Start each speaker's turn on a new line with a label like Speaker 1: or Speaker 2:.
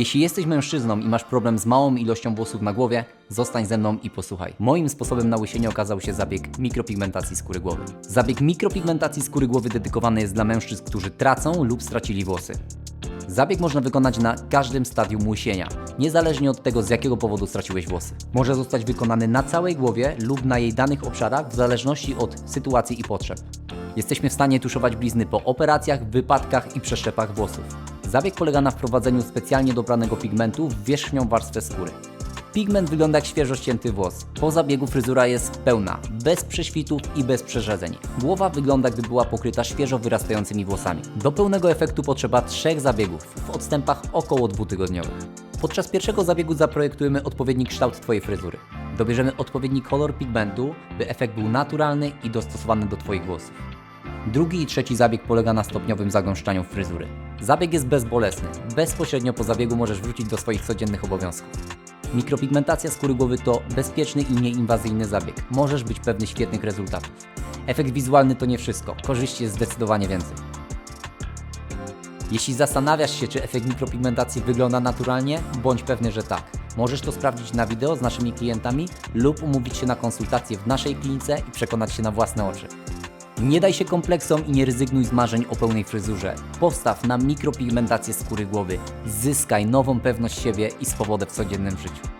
Speaker 1: Jeśli jesteś mężczyzną i masz problem z małą ilością włosów na głowie, zostań ze mną i posłuchaj. Moim sposobem na łysienie okazał się zabieg mikropigmentacji skóry głowy. Zabieg mikropigmentacji skóry głowy dedykowany jest dla mężczyzn, którzy tracą lub stracili włosy. Zabieg można wykonać na każdym stadium łysienia, niezależnie od tego z jakiego powodu straciłeś włosy. Może zostać wykonany na całej głowie lub na jej danych obszarach w zależności od sytuacji i potrzeb. Jesteśmy w stanie tuszować blizny po operacjach, wypadkach i przeszczepach włosów. Zabieg polega na wprowadzeniu specjalnie dobranego pigmentu w wierzchnią warstwę skóry. Pigment wygląda jak świeżo ścięty włos. Po zabiegu fryzura jest pełna, bez prześwitów i bez przerzedzeń. Głowa wygląda gdy była pokryta świeżo wyrastającymi włosami. Do pełnego efektu potrzeba trzech zabiegów w odstępach około dwutygodniowych. Podczas pierwszego zabiegu zaprojektujemy odpowiedni kształt Twojej fryzury. Dobierzemy odpowiedni kolor pigmentu, by efekt był naturalny i dostosowany do Twoich włosów. Drugi i trzeci zabieg polega na stopniowym zagęszczaniu fryzury. Zabieg jest bezbolesny. Bezpośrednio po zabiegu możesz wrócić do swoich codziennych obowiązków. Mikropigmentacja skóry głowy to bezpieczny i nieinwazyjny zabieg. Możesz być pewny świetnych rezultatów. Efekt wizualny to nie wszystko. Korzyści jest zdecydowanie więcej. Jeśli zastanawiasz się, czy efekt mikropigmentacji wygląda naturalnie, bądź pewny, że tak. Możesz to sprawdzić na wideo z naszymi klientami lub umówić się na konsultację w naszej klinice i przekonać się na własne oczy. Nie daj się kompleksom i nie rezygnuj z marzeń o pełnej fryzurze. Postaw na mikropigmentację skóry głowy. Zyskaj nową pewność siebie i swobodę w codziennym życiu.